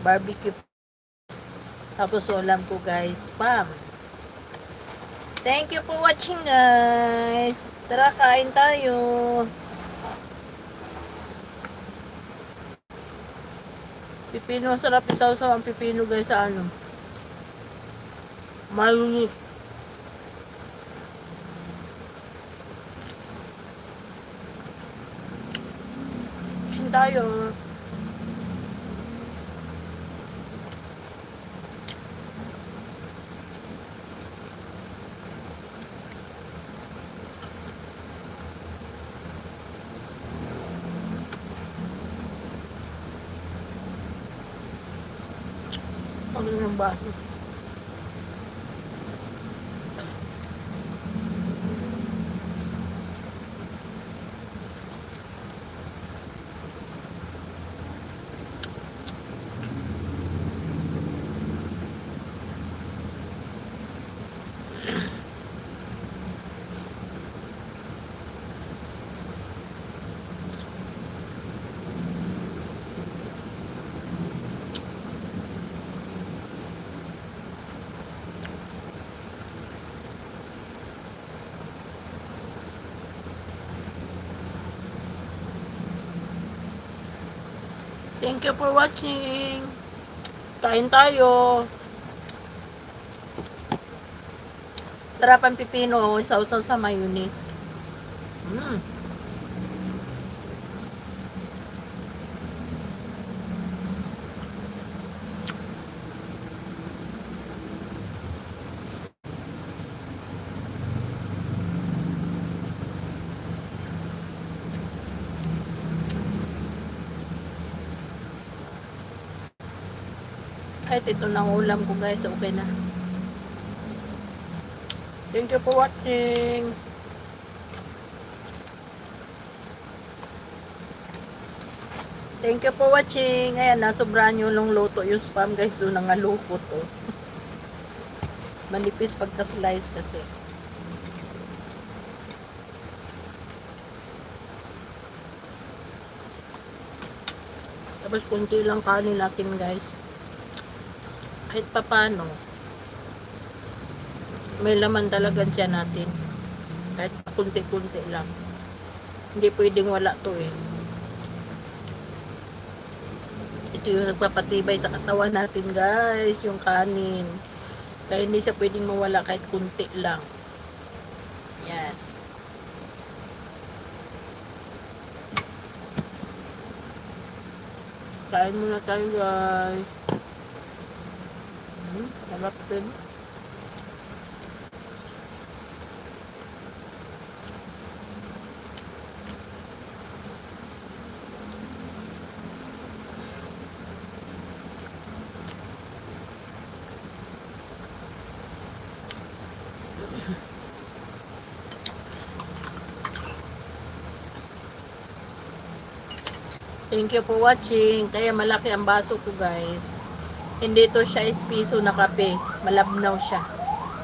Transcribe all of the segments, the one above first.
barbecue. Tapos ulam ko guys, spam. Thank you for watching guys. Tara, kain tayo. Pipino, sarap isaw-saw ang pipino guys sa ano. Mayonnaise. Kain tayo. Ano yung baso? Thank you for watching. Kain tayo. Sarap ang pipino. Isaw-saw sa mayonnaise. Mm. Kahit ito na ang ulam ko guys, okay na. Thank you for watching. Thank you for watching. Ayan, nasobrahan yung long luto yung spam guys. So, nangalukot oh. Manipis pagka-slice kasi. Tapos kunti lang kanin natin guys kahit papano may laman talaga siya natin. Kahit kunti-kunti lang. Hindi pwedeng wala to eh. Ito yung nagpapatibay sa katawan natin guys yung kanin. Kaya hindi siya pwedeng mawala kahit kunti lang. Yan. Kain muna tayo guys Hmm, sarap din. Thank you for watching. Kaya malaki ang baso ko guys. Hindi to siya espiso na kape. Malabnaw siya.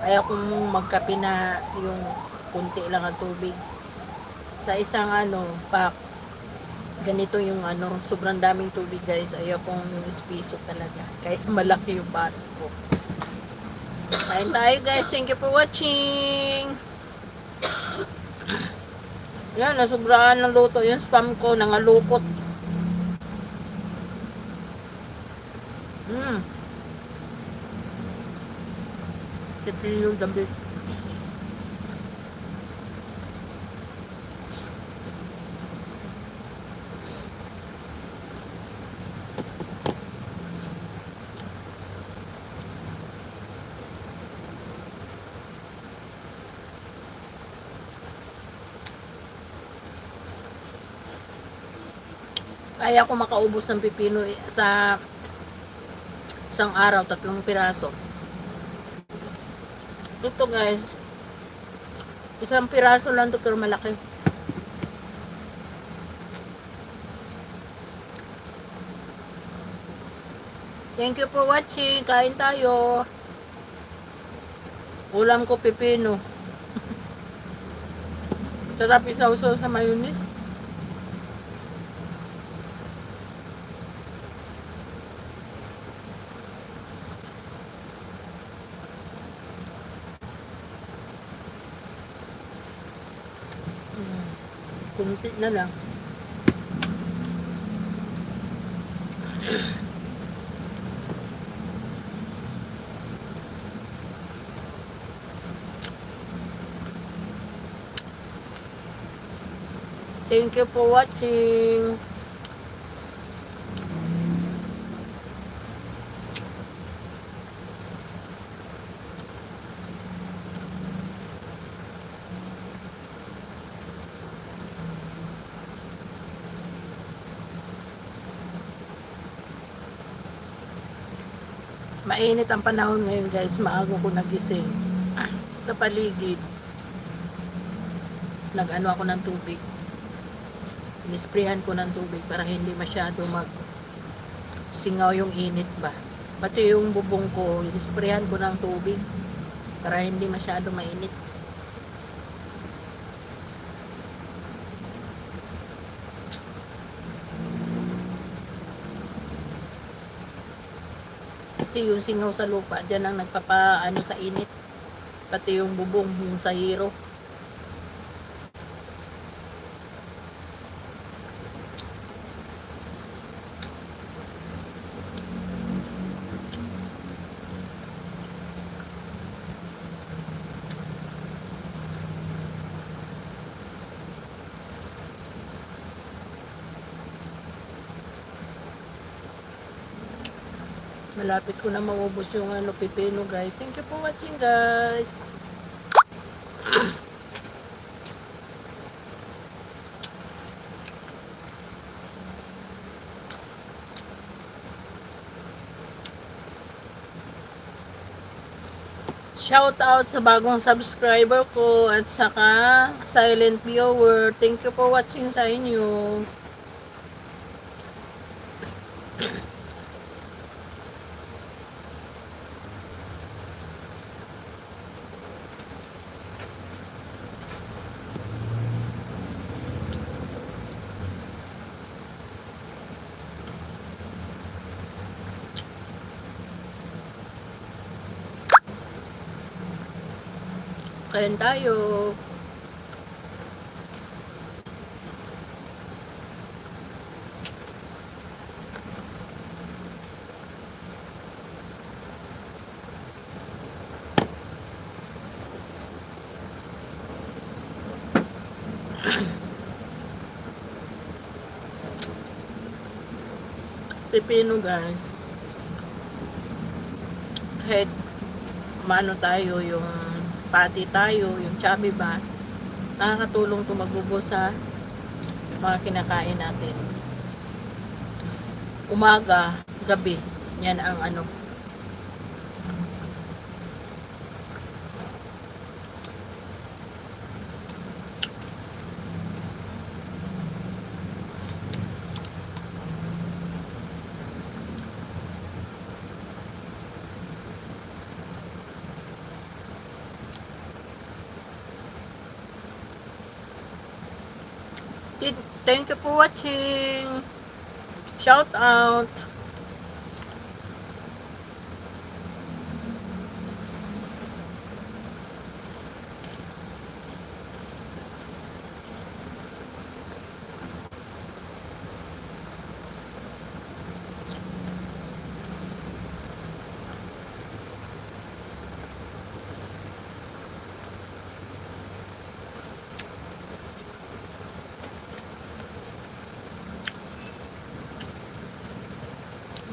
Kaya kung magkape na yung kunti lang ang tubig. Sa isang ano, pack. Ganito yung ano, sobrang daming tubig guys. Ayaw kong yung espiso talaga. Kaya malaki yung baso ko. Kain tayo guys. Thank you for watching. Yan, nasubraan ng luto. Yung spam ko, nangalukot. Mm. Yung gabi. Kaya ako makaubos ng pipino eh, sa isang araw, tatlong piraso. Ito guys. Isang piraso lang to pero malaki. Thank you for watching. Kain tayo. Ulam ko pipino. Sarap isaw-saw sa mayonnaise. Kunti na lang. Thank you for watching. Mainit ang panahon ngayon guys. Maaga ko nagising. Ah, Sa paligid. Nag-ano ako ng tubig. Nisprehan ko ng tubig para hindi masyado mag singaw yung init ba. Pati yung bubong ko, nisprehan ko ng tubig para hindi masyado mainit. Kasi yung singaw sa lupa, dyan ang nagpapaano sa init. Pati yung bubong, yung sa hero. Malapit ko na maubos yung ano, pipino guys. Thank you for watching guys. Shout out sa bagong subscriber ko at saka silent viewer. Thank you for watching sa inyo. Kain tayo. Pipino guys. Kahit maano tayo yung pati tayo, yung chubby ba, nakakatulong tumagubo sa mga kinakain natin. Umaga, gabi, yan ang ano. Thank you for watching. Shout out.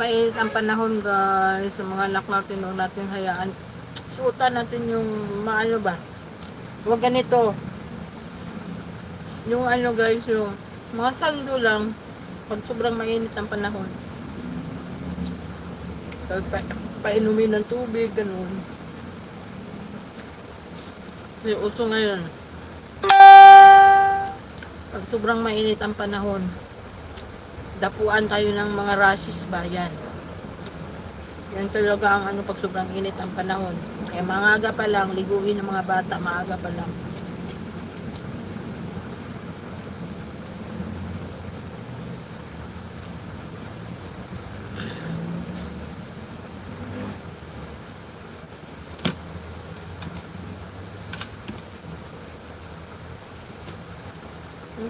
Mainit ang panahon guys. Sa mga anak natin huwag natin hayaan. Suotan natin yung maano ba? Huwag ganito. Yung ano guys yung mga sando lang pag sobrang mainit ang panahon. Tapos pa, painumin ng tubig ganun. Kasi uso ngayon. Pag sobrang mainit ang panahon dapuan tayo ng mga rashes ba yan yan talaga ang ano pag sobrang init ang panahon. Kaya maaga pa lang liguin ng mga bata maaga pa lang.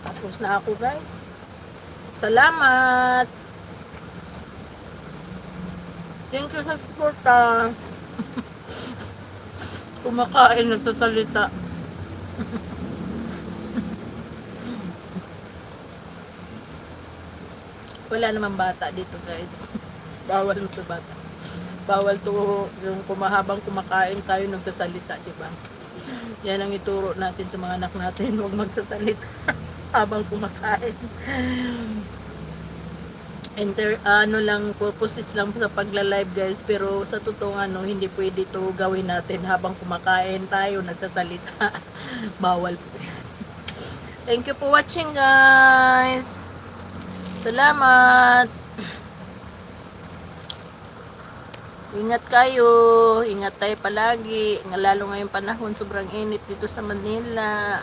Tapos na ako guys. Salamat! Thank you sa support ah. Kumakain na sa salita. Wala namang bata dito guys. Bawal to bata. Bawal to yung kumahabang kumakain tayo nagsasalita, di ba? Yan ang ituro natin sa mga anak natin, huwag magsasalita habang kumakain. Enter, ano lang, purposes lang sa pagla-live guys, pero sa totoong ano, hindi pwede to gawin natin habang kumakain tayo, nagsasalita. Bawal po. Thank you for watching guys. Salamat. Ingat kayo. Ingat tayo palagi. Lalo ngayong panahon, sobrang init dito sa Manila.